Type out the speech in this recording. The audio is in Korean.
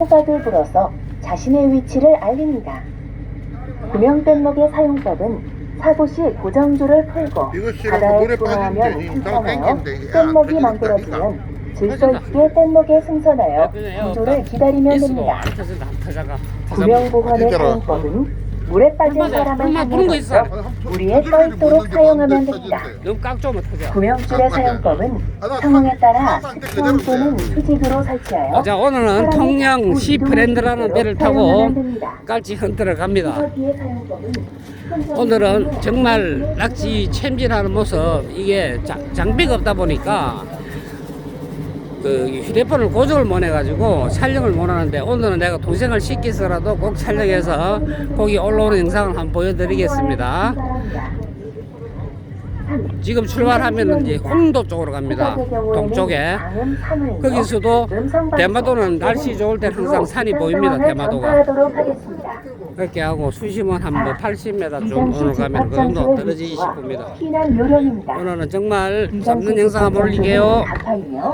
호각을 불어서 자신의 위치를 알립니다. 구명 뗏목의 사용법은 사고 시 고정줄을 풀고. 바다에. 나 땡긴데. 야, 뗏목이 만들어지면 질서 있게 뗏목에 승선하여 구조를 기다리면 됩니다. 구명 보관의. 사용법은 물에 빠진 사람을 얼마나 부른 거 있어? 살려서 무리에 떠 있도록 사용하면 됩니다. 너무 깍조면 터져 구명줄의 사용법은 상황에 따라 수원 또는. 수직으로 설치하여 자 오늘은 통영 시수 배를 타고. 깔치 헌터를 갑니다 오늘은 정말 낚시 챔질하는 모습 이게 자- 장비가 없다 보니까 그 휴대폰을 고정을 못 해가지고 촬영을 못 하는데 오늘은 내가 동생을 시켜서라도 꼭 촬영해서 거기 올라오는 영상을 한번 보여드리겠습니다. 지금 출발하면 이제 홍도 쪽으로 갑니다. 동쪽에. 거기서도 대마도는 날씨 좋을 때 항상 산이 보입니다. 대마도가. 그렇게 하고 수심은 한뭐 80m 좀 오늘 가면 그 정도 떨어지기 싶습니다. 오늘은 정말 잡는 영상 한번 올릴게요.